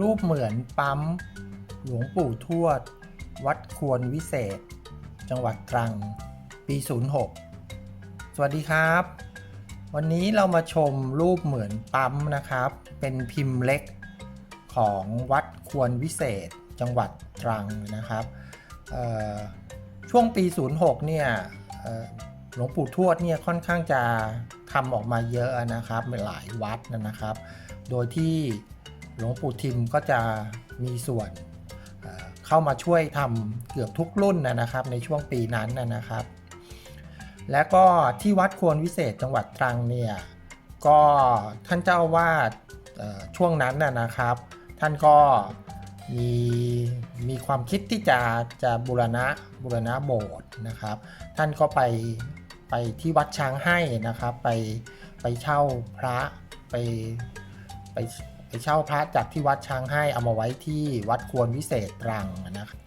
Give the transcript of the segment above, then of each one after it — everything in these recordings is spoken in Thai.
รูปเหมือนปั๊ม หลวงปู่ทวด วัดควรวิเศษ จังหวัดตรัง ปี 06 สวัสดีครับ วันนี้เรามาชมรูปเหมือนปั๊มนะครับ เป็นพิมพ์เล็กของวัดควรวิเศษ จังหวัดตรังนะครับ ช่วงปี 06 เนี่ยเอ่อหลวงปู่ทวดเนี่ยค่อนข้างจะทำออกมาเยอะนะครับหลายวัดนะครับ โดยที่ หลวงปู่ทิมก็จะมีส่วนเข้ามาช่วยทำเกือบทุกรุ่นนะครับ ในช่วงปีนั้นนะครับ และก็ที่วัดควรวิเศษจังหวัดตรังเนี่ยก็ท่านเจ้าวาสเอ่อช่วงนั้นนะครับ ท่านก็มีมีความคิดที่จะจะบูรณะบูรณะโบสถ์นะครับ ท่านก็ไปไปที่วัดช้างให้นะครับ ไปไปเช่าพระไปไป ไปเช่าพระจากที่วัดช้างให้เอามาไว้ที่วัดควรวิเศษตรังนะครับ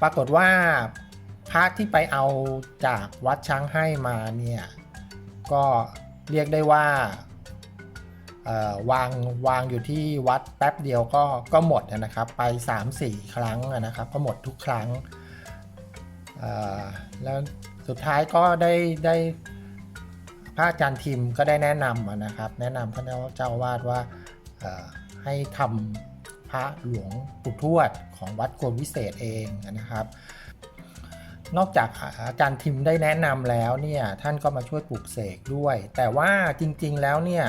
ปรากฏว่าพระที่ไปเอาจากวัดช้างให้มาเนี่ยก็เรียกได้ว่าวางวางอยู่ที่วัดแป๊บเดียวก็ก็หมดนะครับ ไป 3-4 ครั้งนะครับ ก็หมดทุกครั้งแล้วสุดท้ายก็ได้ได้ พระอาจารย์ทิมก็ได้แนะนำนะครับ แนะนำท่านเจ้าวาสว่าให้ทำพระหลวงปู่ทวดของวัดโกนวิเศษเองนะครับ นอกจากอาจารย์ทิมได้แนะนำแล้วเนี่ยท่านก็มาช่วยปลูกเสกด้วย แต่ว่าจริงๆแล้วเนี่ย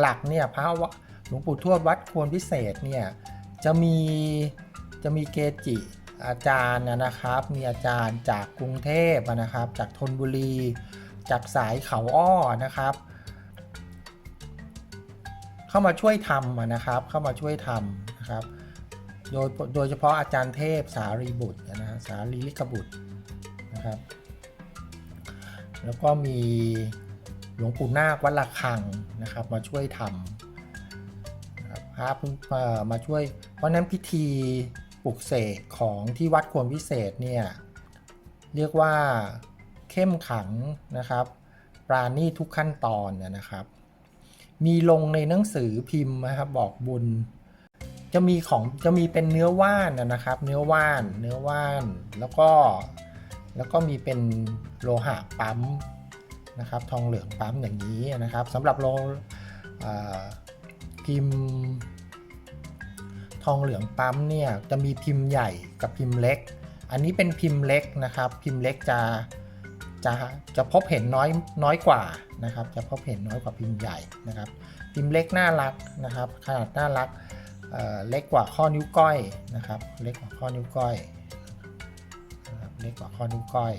หลักๆเนี่ยพระวะหลวงปู่ทวดวัดควรพิเศษเนี่ยจะมีจะมีเกจิอาจารย์นะครับ มีอาจารย์จากกรุงเทพนะครับ จากธนบุรี จากสายเขาอ้อนะครับ เข้ามาช่วยทำนะครับ เข้ามาช่วยทำนะครับ โดยโดยเฉพาะอาจารย์เทพสารีบุตรนะฮะสารีลิกบุตรนะครับ แล้วก็มีหลวงปู่นาควัดละคังนะครับ มาช่วยทำนะครับพระมาช่วย เพราะฉะนั้นพิธีปลุกเสกของที่วัดควรวิเศษเนี่ยเรียกว่า เข้มขังนะครับปราณีทุกขั้นตอนนะครับ มีลงในหนังสือพิมพ์นะครับบอกบุญ จะมีของจะมีเป็นเนื้อว่านนะครับ เนื้อว่านเนื้อว่านแล้วก็แล้วก็มีเป็นโลหะปั๊มนะครับ ทองเหลืองปั๊มอย่างนี้นะครับสำหรับโล่พิมพ์ ทองเหลืองปั๊มเนี่ยจะมีพิมพ์ใหญ่กับพิมพ์เล็ก อันนี้เป็นพิมพ์เล็กนะครับ พิมพ์เล็กจะ จะจะพบเห็นน้อยน้อยกว่านะครับ จะพบเห็นน้อยกว่าพิมพ์ใหญ่นะครับ พิมพ์เล็กน่ารักนะครับ ขนาดน่ารักเเล็กกว่าข้อนิ้วก้อยนะครับ เล็กกว่าข้อนิ้วก้อยเล็กกว่าข้อนิ้วก้อย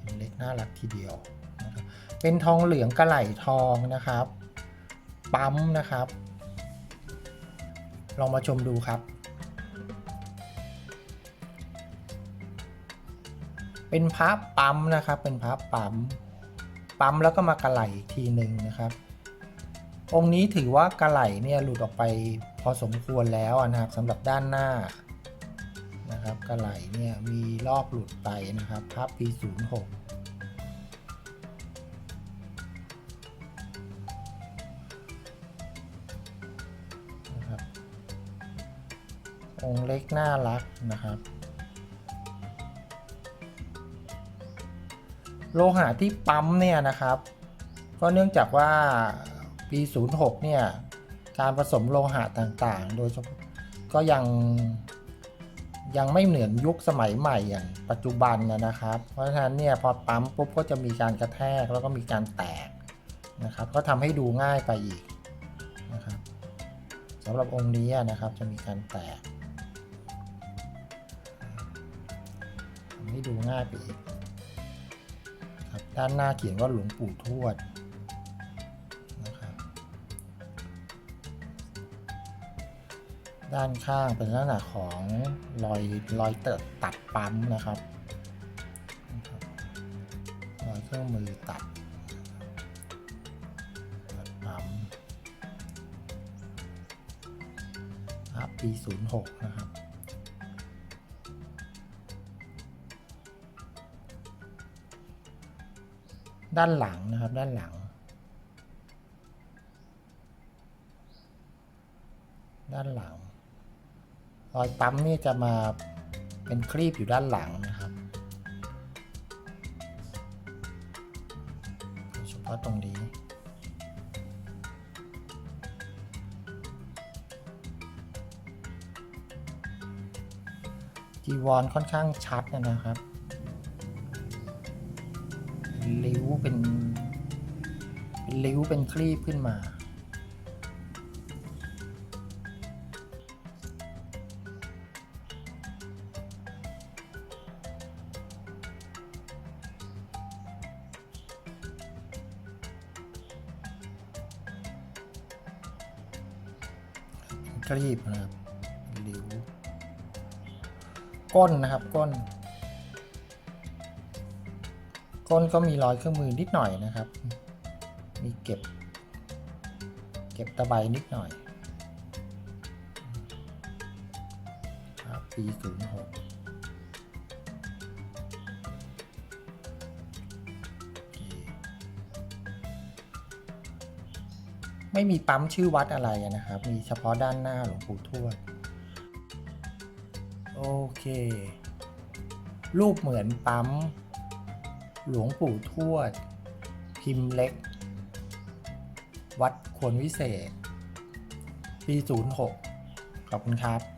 เป็นเล็กน่ารักทีเดียวนะครับเป็นทองเหลืองกระไหลทองนะครับ ปั๊มนะครับ ลองมาชมดูครับ เป็นพระปั๊มนะครับ เป็นพระปั๊ม ปั๊มแล้วก็มากระไหลทีหนึ่งนะครับ องค์นี้ถือว่ากระไหลเนี่ยหลุดออกไปพอสมควรแล้วนะครับสำหรับด้านหน้านะครับกระไหลเนี่ยมีลอกหลุดไปนะครับภาพปี 06นะครับองเล็กน่ารักนะครับ โลหะที่ปั๊มเนี่ยนะครับ ก็เนื่องจากว่าปี 06 เนี่ย การผสมโลหะต่างๆ โดยก็ยังยังไม่เหมือนยุคสมัยใหม่อย่างปัจจุบันนะนะครับ เพราะฉะนั้นเนี่ยพอปั๊มปุ๊บก็จะมีการกระแทกแล้วก็มีการแตกนะครับ ก็ทำให้ดูง่ายไปอีกนะครับสำหรับองค์นี้นะครับจะมีการแตกทำให้ดูง่ายไปอีก นะครับด้านหน้าเขียนว่าหลวงปู่ทวดนะครับด้านข้างเป็นลักษณะของรอยรอยเติดตัดปั๊มนะครับรอยเครื่องมือตัดตัดปั๊มครับปี06 นะครับ ด้านหลังนะครับ ด้านหลัง ด้านหลัง รอยปั๊มนี่จะมาเป็นครีบอยู่ด้านหลังนะครับเฉพาะตรงนี้จีวรค่อนข้างชัดนะครับ เป็นเป็นริ้วเป็นครีบขึ้นมาครีบนะครับริ้วก้นนะครับก้น ก้นก็มีรอยเครื่องมือนิดหน่อยนะครับ มีเก็บ เก็บตะไบนิดหน่อยครับปีศูนย์หกไม่มีปั๊มชื่อวัดอะไรนะครับ มีเฉพาะด้านหน้าหลวงปู่ทวด โอเค รูปเหมือนปั๊ม หลวงปู่ทวด พิมพ์เล็ก วัดควรวิเศษ ปี 06 ขอบคุณครับ